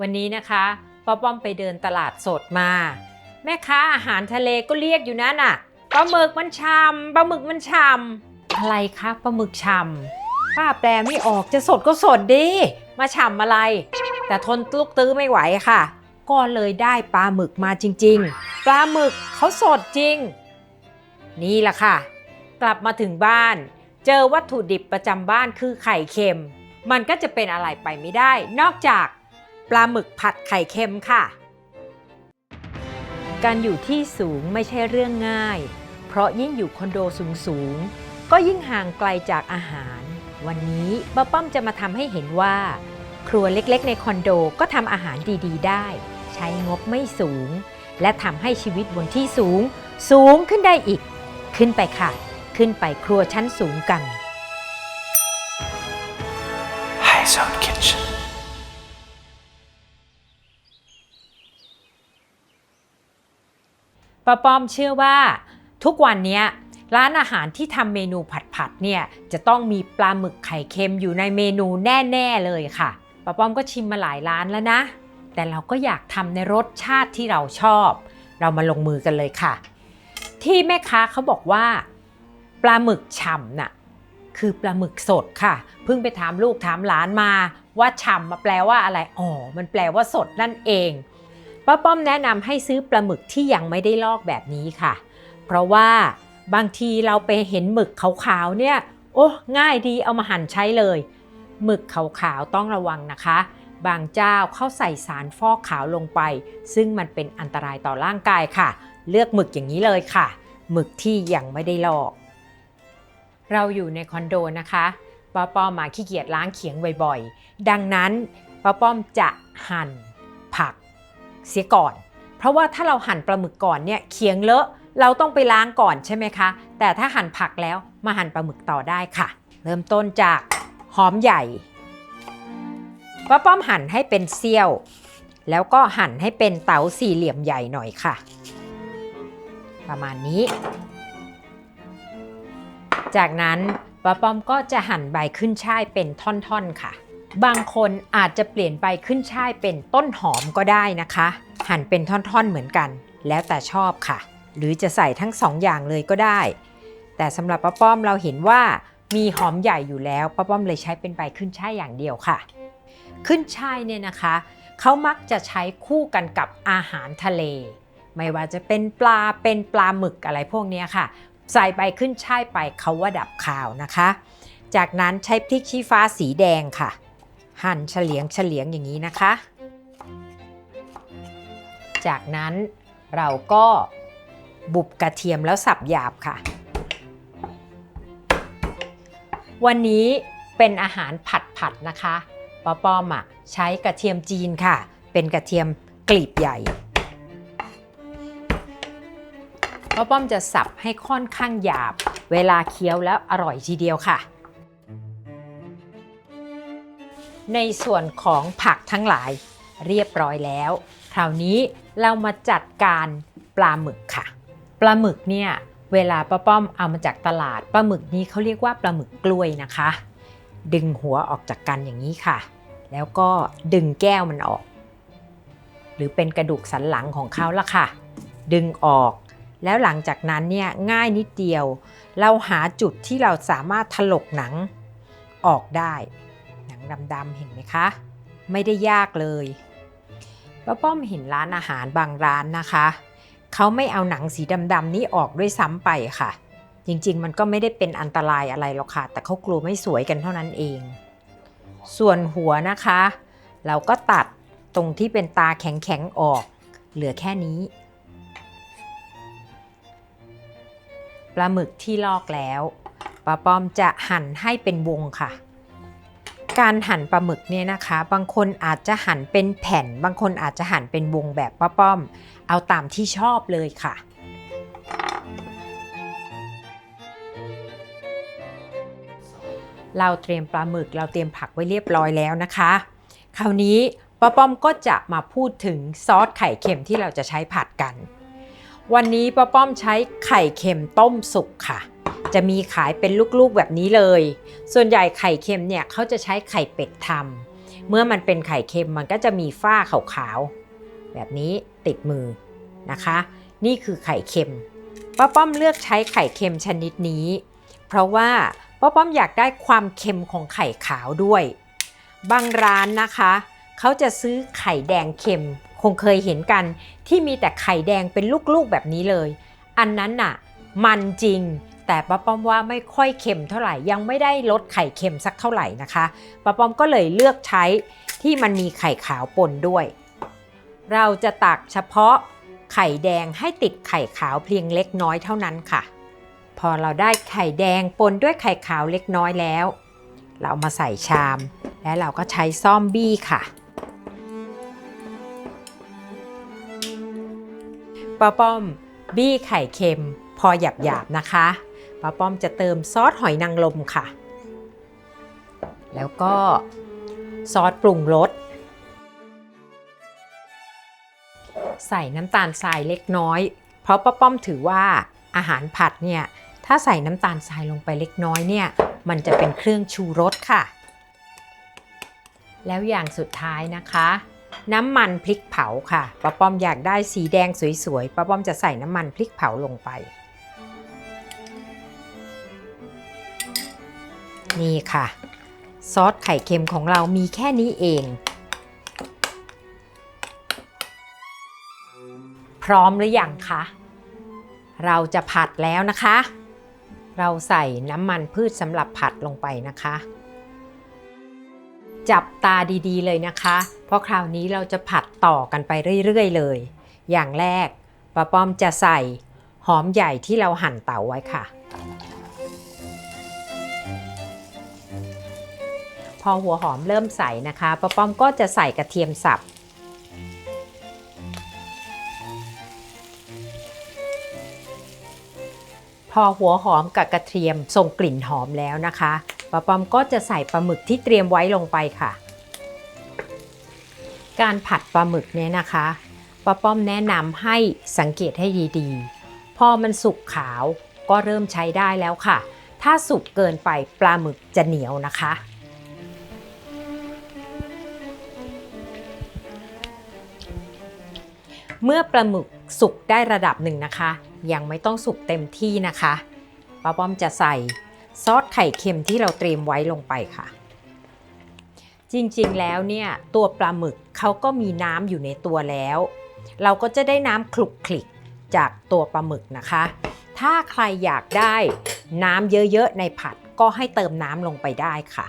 วันนี้นะคะป้าป้อมไปเดินตลาดสดมา แม่ค้าอาหารทะเลก็เรียกอยู่นั่นน่ะปลาหมึกมันชำปลาหมึกมันชำอะไรคะปลาหมึกชำป้าแปลไม่ออกจะสดก็สดดิมาฉ่ำอะไร แต่ทนลูกตื้อไม่ไหวค่ะ ก็เลยได้ปลาหมึกมาจริง ๆ ปลาหมึกเขาสดจริง นี่แหละค่ะ กลับมาถึงบ้าน เจอวัตถุดิบประจำบ้านคือไข่เค็ม มันก็จะเป็นอะไรไปไม่ได้ นอกจาก ปลาหมึกผัดไข่เค็มค่ะ การอยู่ที่สูงไม่ใช่เรื่องง่าย เพราะยิ่งอยู่คอนโดสูงๆก็ยิ่งห่างไกลจากอาหาร วันนี้ป้าป้อมจะมาทำให้เห็นว่า ครัวเล็กๆ ในคอนโดก็ทำอาหารดีๆ ได้ ใช้งบไม่สูง และทำให้ชีวิตบนที่สูง สูงขึ้นได้อีก ขึ้นไปค่ะ ขึ้นไปครัวชั้นสูงกัน High Zone Kitchen. ป้าป้อมเชื่อว่า ทุกวันนี้ร้านอาหารที่ทำเมนูผัดๆเนี่ยจะต้องมีปลาหมึกไข่เค็มอยู่ในเมนูแน่ๆเลยค่ะป้าป้อมก็ชิมมาหลายร้านแล้วนะ แต่เราก็อยากทำในรสชาติที่เราชอบ เรามาลงมือกันเลยค่ะ ที่แม่ค้าเขาบอกว่า ปลาหมึกฉ่ำน่ะคือปลาหมึกสดค่ะ เพิ่งไปถามลูกถามหลานมา ว่าฉ่ำมาแปลว่าอะไรอ๋อมันแปลว่าสดนั่นเอง ป้าป้อมแนะนำให้ซื้อปลาหมึกที่ยังไม่ได้ลอกแบบนี้ค่ะ เพราะว่าบางทีเราไปเห็นหมึกขาวๆเนี่ย โอ้ง่ายดีเอามาหั่นใช้เลย หมึกขาวๆต้องระวังนะคะ บางเจ้าเข้าใส่สารฟอกขาวลงไป ซึ่งมันเป็นอันตรายต่อร่างกายค่ะ เลือกหมึกอย่างนี้เลยค่ะ หมึกที่ยังไม่ได้ลอก เราอยู่ในคอนโดนะคะป้าป้อมมาขี้เกียจล้างเขียงบ่อยๆ ดังนั้นป้าป้อมจะหั่น เสียก่อน เพราะว่าถ้าเราหั่นปลาหมึกก่อนเนี่ยเขียงเลอะเราต้องไปล้างก่อนใช่ไหมคะ แต่ถ้าหั่นผักแล้วมาหั่นปลาหมึกต่อได้ค่ะ เริ่มต้นจากหอมใหญ่ป้าป้อมหั่นให้เป็นเสี้ยว แล้วก็หั่นให้เป็นเต๋าสี่เหลี่ยมใหญ่หน่อยค่ะ ประมาณนี้ จากนั้นป้าป้อมก็จะหั่นใบขึ้นช่ายเป็นท่อนๆค่ะ บางคนอาจจะเปลี่ยนใบขึ้นช่ายเป็นต้นหอมก็ได้นะคะ หั่นเป็นท่อนๆเหมือนกัน แล้วแต่ชอบค่ะ หรือจะใส่ทั้งสองอย่างเลยก็ได้ แต่สำหรับป้าป้อมเราเห็นว่ามีหอมใหญ่อยู่แล้วป้าป้อมเลยใช้เป็นใบขึ้นช่ายอย่างเดียวค่ะ ขึ้นช่ายเนี่ยนะคะเขามักจะใช้คู่กันกับอาหารทะเล ไม่ว่าจะเป็นปลาเป็นปลาหมึกอะไรพวกนี้ค่ะ ใส่ใบขึ้นช่ายไปเขาว่าดับคาวนะคะ จากนั้นใช้พริกชี้ฟ้าสีแดงค่ะ หั่นเฉลียงเฉลียงอย่างนี้นะคะ จากนั้นเราก็บุบกระเทียมแล้วสับหยาบค่ะ วันนี้เป็นอาหารผัดๆนะคะป้าป้อมอะใช้กระเทียมจีนค่ะ เป็นกระเทียมกลีบใหญ่ป้าป้อมจะสับให้ค่อนข้างหยาบ เวลาเคี้ยวแล้วอร่อยทีเดียวค่ะ ในส่วนของผักทั้งหลายเรียบร้อยแล้ว คราวนี้เรามาจัดการปลาหมึกค่ะ ปลาหมึกเนี่ยเวลาป้าป้อมเอามาจากตลาดปลาหมึกนี้เขาเรียกว่าปลาหมึกกล้วยนะคะ ดึงหัวออกจากกันอย่างนี้ค่ะ แล้วก็ดึงแก้วมันออก หรือเป็นกระดูกสันหลังของเขาละค่ะ ดึงออก แล้วหลังจากนั้นเนี่ยง่ายนิดเดียว เราหาจุดที่เราสามารถถลกหนังออกได้ ดำๆเห็นไหมคะ ไม่ได้ยากเลยป้าป้อมเห็นร้านอาหารบางร้านนะคะ เขาไม่เอาหนังสีดำๆนี้ออกด้วยซ้ำไปค่ะ จริงๆ มันก็ไม่ได้เป็นอันตรายอะไรหรอกค่ะ แต่เขากลัวไม่สวยกันเท่านั้นเอง ส่วนหัวนะคะ เราก็ตัดตรงที่เป็นตาแข็งๆออก เหลือแค่นี้ปลาหมึกที่ลอกแล้วป้าป้อมจะหั่นให้เป็นวงค่ะ การหั่นปลาหมึกเนี่ยนะคะ บางคนอาจจะหั่นเป็นแผ่น บางคนอาจจะหั่นเป็นวงแบบป้าป้อม เอาตามที่ชอบเลยค่ะเราเตรียมปลาหมึกเราเตรียมผักไว้เรียบร้อยแล้วนะคะ คราวนี้ป้าป้อมก็จะมาพูดถึงซอสไข่เค็มที่เราจะใช้ผัดกัน วันนี้ป้าป้อมใช้ไข่เค็มต้มสุกค่ะ จะมีขายเป็นลูกๆแบบนี้เลย ส่วนใหญ่ไข่เค็มเนี่ยเขาจะใช้ไข่เป็ดทำเมื่อมันเป็นไข่เค็มมันก็จะมีฝ้าขาวๆแบบนี้ติดมือนะคะ นี่คือไข่เค็มป้าป้อมเลือกใช้ไข่เค็มชนิดนี้ เพราะว่าป้าป้อมอยากได้ความเค็มของไข่ขาวด้วย บางร้านนะคะเขาจะซื้อไข่แดงเค็มคงเคยเห็นกันที่มีแต่ไข่แดงเป็นลูกๆแบบนี้เลย อันนั้นน่ะ มันจริง แต่ป้าป้อมว่าไม่ค่อยเค็มเท่าไหร่ ยังไม่ได้ลดไข่เค็มสักเท่าไหร่นะคะป้าป้อมก็เลยเลือกใช้ที่มันมีไข่ขาวปนด้วย เราจะตักเฉพาะไข่แดงให้ติดไข่ขาวเพียงเล็กน้อยเท่านั้นค่ะ พอเราได้ไข่แดงปนด้วยไข่ขาวเล็กน้อยแล้ว เรามาใส่ชาม และเราก็ใช้ซ่อมบี้ค่ะป้าป้อม บี้ไข่เค็ม พอหยาบๆนะคะ ป้าป้อมจะเติมซอสหอยนางรมค่ะ แล้วก็ซอสปรุงรส ใส่น้ำตาลทรายเล็กน้อย เพราะป้าป้อมถือว่าอาหารผัดเนี่ย ถ้าใส่น้ำตาลทรายลงไปเล็กน้อยเนี่ย มันจะเป็นเครื่องชูรสค่ะ แล้วอย่างสุดท้ายนะคะ น้ำมันพริกเผาค่ะป้าป้อมอยากได้สีแดงสวยๆป้าป้อมจะใส่น้ำมันพริกเผาลงไป นี่ค่ะ ซอสไข่เค็มของเรามีแค่นี้เอง พร้อมหรือยังคะ เราจะผัดแล้วนะคะ เราใส่น้ำมันพืชสำหรับผัดลงไปนะคะ จับตาดีๆเลยนะคะ เพราะคราวนี้เราจะผัดต่อกันไปเรื่อยๆเลย อย่างแรกป้าป้อมจะใส่หอมใหญ่ที่เราหั่นเต๋าไว้ค่ะ พอหัวหอมเริ่มใส่นะคะป้าป้อมก็จะใส่กระเทียมสับ พอหัวหอมกับกระเทียมส่งกลิ่นหอมแล้วนะคะป้าป้อมก็จะใส่ปลาหมึกที่เตรียมไว้ลงไปค่ะ การผัดปลาหมึกเนี่ยนะคะป้าป้อมแนะนำให้สังเกตให้ดีๆ พอมันสุกขาวก็เริ่มใช้ได้แล้วค่ะ ถ้าสุกเกินไปปลาหมึกจะเหนียวนะคะ เมื่อปลาหมึกสุกได้ระดับหนึ่งนะคะ ยังไม่ต้องสุกเต็มที่นะคะป้าป้อมจะใส่ซอสไข่เค็มที่เราเตรียมไว้ลงไปค่ะ จริงๆแล้วเนี่ยตัวปลาหมึกเขาก็มีน้ำอยู่ในตัวแล้ว เราก็จะได้น้ำคลุกคลิกจากตัวปลาหมึกนะคะ ถ้าใครอยากได้น้ำเยอะๆในผัดก็ให้เติมน้ำลงไปได้ค่ะ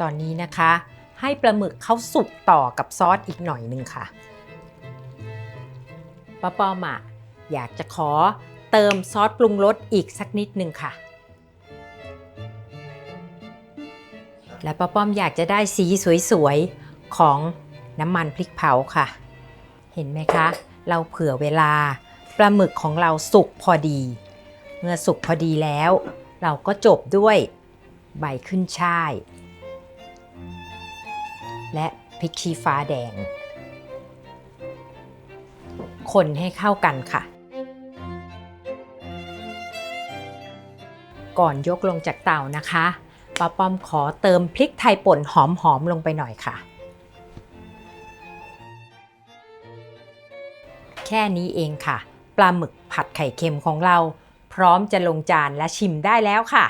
ตอนนี้นะคะ ให้ปลาหมึกเขาสุกต่อกับซอสอีกหน่อยนึงค่ะ ป้าป้อมอะอยากจะขอเติมซอสปรุงรสอีกสักนิดนึงค่ะ และป้าป้อมอยากจะได้สีสวยๆ ของน้ำมันพริกเผาค่ะ เห็นไหมคะ เราเผื่อเวลาปลาหมึกของเราสุกพอดี เมื่อสุกพอดีแล้ว เราก็จบด้วยใบขึ้นช่าย และพริกชี้ฟ้าแดง คนให้เข้ากันค่ะ ก่อนยกลงจากเตานะคะป้าป้อมขอเติมพริกไทยป่นหอมๆลงไปหน่อยค่ะ แค่นี้เองค่ะ ปลาหมึกผัดไข่เค็มของเรา พร้อมจะลงจานและชิมได้แล้วค่ะ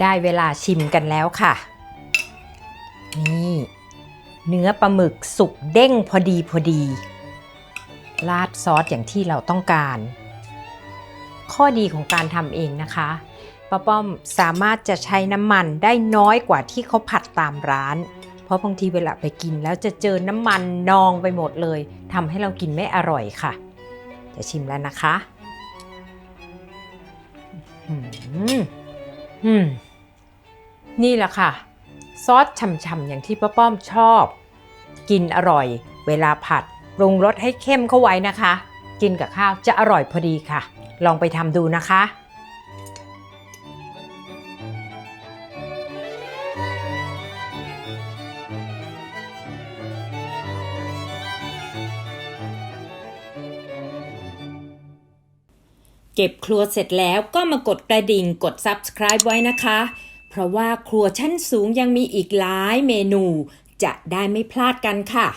ได้เวลาชิมกันแล้วค่ะ นี่เนื้อปลาหมึกสุกเด้งพอดีพอดี ราดซอสอย่างที่เราต้องการ ข้อดีของการทำเองนะคะป้าป้อมสามารถจะใช้น้ำมันได้น้อยกว่าที่เขาผัดตามร้าน เพราะบางทีเวลาไปกินแล้วจะเจอน้ำมันนองไปหมดเลยทำให้เรากินไม่อร่อยค่ะ จะชิมแล้วนะคะ อืมอืม นี่แหละค่ะ ซอสฉ่ำๆอย่างที่ป้าป้อมชอบ กินอร่อย เวลาผัดปรุงรสให้เข้มเข้าไว้นะคะ กินกับข้าวจะอร่อยพอดีค่ะ ลองไปทำดูนะคะเก็บครัวเสร็จแล้วก็มากดกระดิ่งกด subscribe ไว้นะคะ เพราะว่าครัวชั้นสูงยังมีอีกหลายเมนู จะได้ไม่พลาดกันค่ะ